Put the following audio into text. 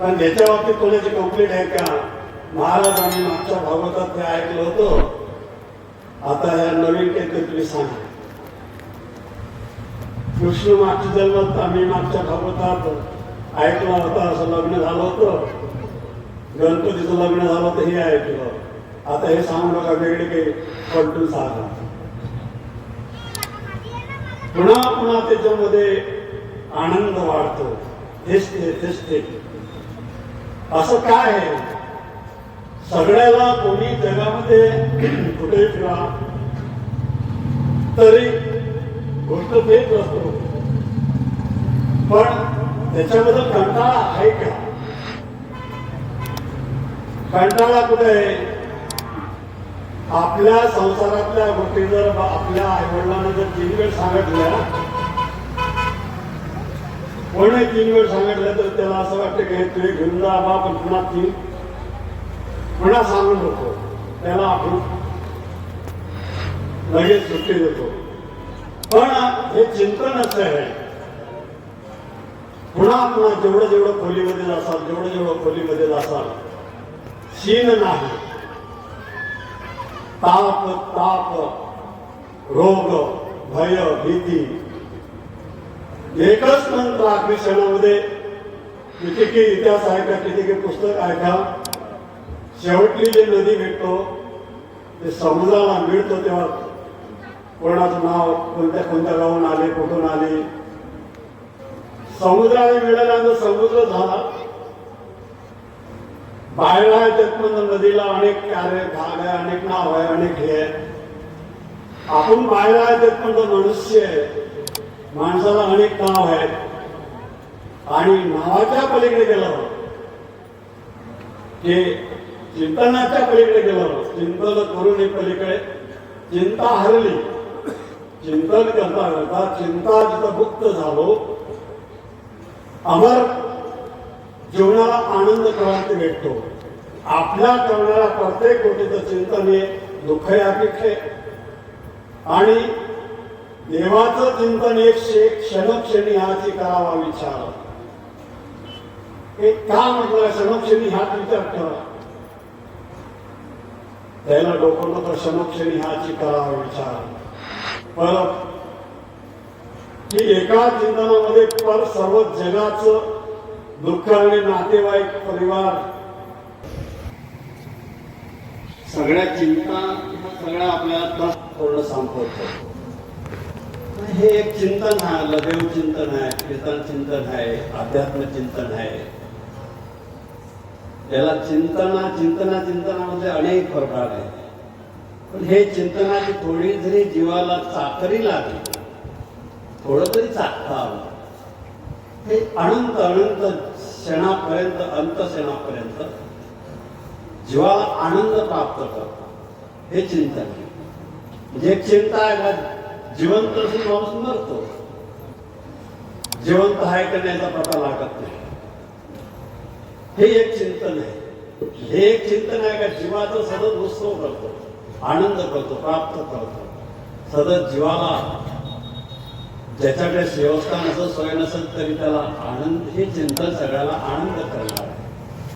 पण त्याच्या बाबतीत कोणाची कंप्लेंट आहे का? महाराजांनी मागच्या भागवतात ते ऐकलं होतं. आता या नवीन काहीतरी तुम्ही सांगा. कृष्ण मागच्या जन्मात आम्ही मागच्या भागवतात ऐकलं होता असं लग्न झालं होतं. गणपतीचं लग्न झालं होतं हे ऐकलं. आता हे सांगू नका वेगळे काही पलटून सांगा. पुन्हा पुन्हा त्याच्यामध्ये आनंद वाढतो. हेच ते तेच ते असं काय आहे? सगळ्याला कोणी जगामध्ये कुठे फिरा तरी गोष्ट देत असतो. पण त्याच्याबद्दल कंटाळा आहे का? कंटाळा कुठे आहे? आपल्या संसारातल्या गोष्टी जर आपल्या आईवडिलांना जर तीन वेळ सांगितल्या कोणी तीन वेळ सांगितलं तर त्याला असं वाटतं की तुम्ही तुझे घेऊन जा बा पण पुन्हा तीन पुन्हा सांगून होतो. त्याला आपण लगेच सुट्टी देतो. पण हे चिंतन असं आहे. पुन्हा पुन्हा जेवढं जेवढं खोलीमध्ये जासाल जेवढं जेवढं खोलीमध्ये जासाल शीन नाही. ताप ताप रोग भय भीती एकच म्हणतो अगदी क्षणामध्ये किती की इतिहास आहे किती की पुस्तक ऐका शेवटली जे नदी भेटतो ते समुद्राला मिळतो तेव्हा कोणाचं नाव कोणत्या कोणत्या गावून आले कुठून आले? समुद्राला मिळाल्यानंतर समुद्र झाला. बाहेर आहे त्यात पण नदीला अनेक कार्य भाग आहे अनेक नाव आहे अनेक हे आहे. आपण बाहेर आहे त्यात पण मनुष्य आहे माणसाला अनेक नाव आहेत. आणि नावाच्या पलीकडे गेलं ते चिंतनाच्या पलीकडे गेलं चिंतन करून पलीकडे. चिंता हरली. चिंतन करता करता चिंता जिथं मुक्त झालो अमर जीवनाला आनंद क्रांती भेटतो. आपल्या करणाऱ्या प्रत्येक गोष्टीचं चिंतन हे दुःख अपेक्षे आणि देवाचं चिंतन एक क्षणक्षणी ह्याची करावा विचार. एक का म्हटलं क्षणक्षणी ह्याच विचार करा. त्याला डोकं नको क्षणक्षणी ह्याची करावा विचार. परत की एका चिंतनामध्ये पर सर्व जगाचं दुःख आणि नातेवाईक परिवार. सगळ्या चिंता सगळ्या आपल्या पूर्ण संपवतो. हे एक चिंतन आहे लदेव चिंतन आहे कीर्तन चिंतन आहे अध्यात्म चिंतन आहे. याला चिंतना चिंतना चिंतनामध्ये अनेक प्रकार आहेत. पण हे चिंतनाची थोडी जरी जीवाला चाकरी लागली थोडं तरी चाकता आलं हे अनंत अनंत क्षणापर्यंत अंतक्षणापर्यंत जीवाला आनंद प्राप्त करतो. हे चिंतन. म्हणजे एक चिंता आहे का जिवंत असून माणूस मरतो जिवंत आहे का नाही पता लागत नाही. हे एक चिंतन आहे. हे एक चिंतन आहे का जीवाचा सतत उत्सव करतो आनंद करतो प्राप्त करतो. सतत जीवाला ज्याच्याकडे व्यवस्था असं सोय नसेल तरी त्याला आनंद हे चिंतन सगळ्याला आनंद करणार आहे.